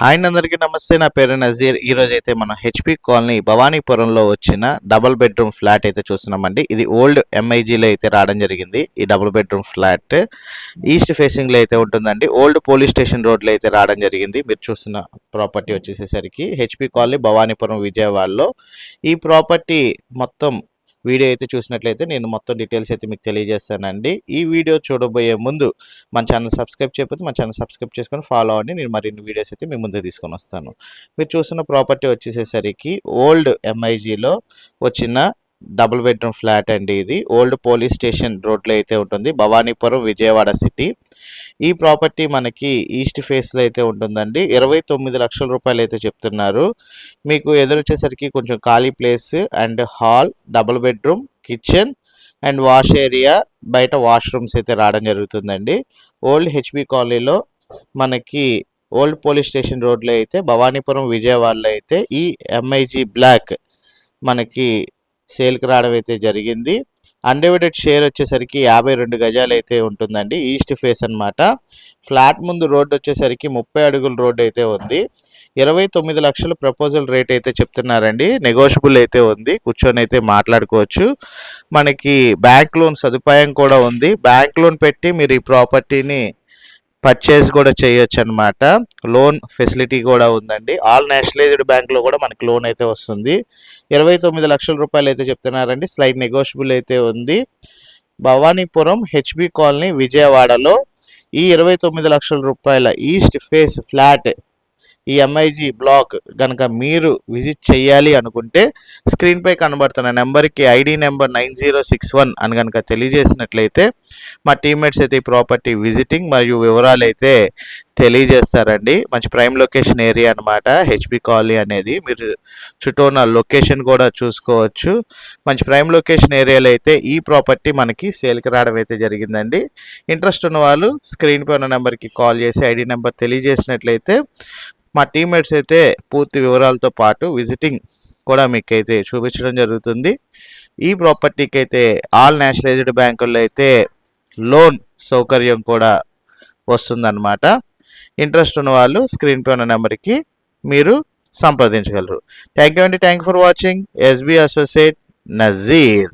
Hi అందరికీ నమస్తే. నా పేరు నజీర్. ఈరోజు అయితే మనం హెచ్పి కాలనీ భవానీపురంలో వచ్చిన డబుల్ బెడ్రూమ్ ఫ్లాట్ అయితే చూస్తున్నామండి. ఇది ఓల్డ్ ఎంఐజీలో అయితే రావడం జరిగింది. ఈ డబుల్ బెడ్రూమ్ ఫ్లాట్ ఈస్ట్ ఫేసింగ్లో అయితే ఉంటుందండి. ఓల్డ్ పోలీస్ స్టేషన్ రోడ్లో అయితే రావడం జరిగింది. మీరు చూస్తున్న ప్రాపర్టీ వచ్చేసేసరికి హెచ్పి కాలనీ భవానీపురం విజయవాడలో. ఈ ప్రాపర్టీ మొత్తం వీడియో అయితే చూసినట్లయితే నేను మొత్తం డీటెయిల్స్ అయితే మీకు తెలియజేస్తానండి. ఈ వీడియో చూడబోయే ముందు మన ఛానల్ సబ్స్క్రైబ్ చేయకపోతే మన ఛానల్ సబ్స్క్రైబ్ చేసుకొని ఫాలో అవ్వండి. నేను మరిన్ని వీడియోస్ అయితే మీ ముందు తీసుకొని వస్తాను. మీరు చూస్తున్న ప్రాపర్టీ వచ్చేసేసరికి ఓల్డ్ ఎంఐజీలో వచ్చిన డబుల్ బెడ్రూమ్ ఫ్లాట్ అండి ఇది. ఓల్డ్ పోలీస్ స్టేషన్ రోడ్లో అయితే ఉంటుంది. భవానీపురం విజయవాడ సిటీ. ఈ ప్రాపర్టీ మనకి ఈస్ట్ ఫేస్లో అయితే ఉంటుందండి. ఇరవై తొమ్మిది లక్షల రూపాయలు అయితే చెప్తున్నారు. మీకు ఎదురొచ్చేసరికి కొంచెం ఖాళీ place and hall double bedroom kitchen and wash area బయట వాష్రూమ్స్ అయితే రావడం జరుగుతుందండి. ఓల్డ్ హెచ్బి కాలనీలో మనకి ఓల్డ్ పోలీస్ స్టేషన్ రోడ్లో అయితే భవానీపురం విజయవాడలో అయితే ఈ ఎంఐజీ బ్లాక్ మనకి సేల్కి రావడం అయితే జరిగింది. అన్డివైడెడ్ షేర్ వచ్చేసరికి యాభై రెండు గజాలు అయితే ఉంటుందండి. ఈస్ట్ ఫేస్ అన్నమాట. ఫ్లాట్ ముందు రోడ్డు వచ్చేసరికి ముప్పై అడుగుల రోడ్డు అయితే ఉంది. ఇరవై తొమ్మిది లక్షల ప్రపోజల్ రేట్ అయితే చెప్తున్నారండి. నెగోషియబుల్ అయితే ఉంది. కూర్చొని అయితే మాట్లాడుకోవచ్చు. మనకి బ్యాంక్ లోన్ సదుపాయం కూడా ఉంది. బ్యాంక్ లోన్ పెట్టి మీరు ఈ ప్రాపర్టీని పర్చేస్ కూడా చేయొచ్చు అనమాట లోన్ ఫెసిలిటీ కూడా ఉందండి. ఆల్ నేషనలైజ్డ్ బ్యాంక్లో కూడా మనకి లోన్ అయితే వస్తుంది. ఇరవై తొమ్మిది లక్షల రూపాయలు అయితే చెప్తున్నారండి. స్లైడ్ నెగోషియబుల్ అయితే ఉంది. భవానీపురం హెచ్బి కాలనీ విజయవాడలో ఈ ఇరవై తొమ్మిది లక్షల రూపాయల ఈస్ట్ ఫేస్ ఫ్లాట్ ఈ ఎంఐజీ బ్లాక్ కనుక మీరు విజిట్ చేయాలి అనుకుంటే స్క్రీన్పై కనబడుతున్న నెంబర్కి ID number nine zero six one అని కనుక తెలియజేసినట్లయితే మా టీమ్మేట్స్ అయితే ఈ ప్రాపర్టీ విజిటింగ్ మరియు వివరాలు అయితే తెలియజేస్తారండి. మంచి ప్రైమ్ లొకేషన్ ఏరియా అనమాట హెచ్పి కాలనీ అనేది మీరు చుట్టూ ఉన్న లొకేషన్ కూడా చూసుకోవచ్చు. మంచి ప్రైమ్ లొకేషన్ ఏరియాలో అయితే ఈ ప్రాపర్టీ మనకి సేల్కి రావడం అయితే జరిగిందండి. ఇంట్రెస్ట్ ఉన్న వాళ్ళు స్క్రీన్పై ఉన్న నెంబర్కి కాల్ చేసి ఐడి నెంబర్ తెలియజేసినట్లయితే మా టీమ్మేట్స్ అయితే పూర్తి వివరాలతో పాటు విజిటింగ్ కూడా మీకు అయితే చూపించడం జరుగుతుంది. ఈ ప్రాపర్టీకి అయితే ఆల్ నేషనలైజ్డ్ బ్యాంకుల్లో అయితే లోన్ సౌకర్యం కూడా వస్తుందన్నమాట. ఇంట్రెస్ట్ ఉన్న వాళ్ళు స్క్రీన్పై ఉన్న నెంబర్కి మీరు సంప్రదించగలరు. థ్యాంక్ యూ అండి. Thank for watching SB associate Nazeer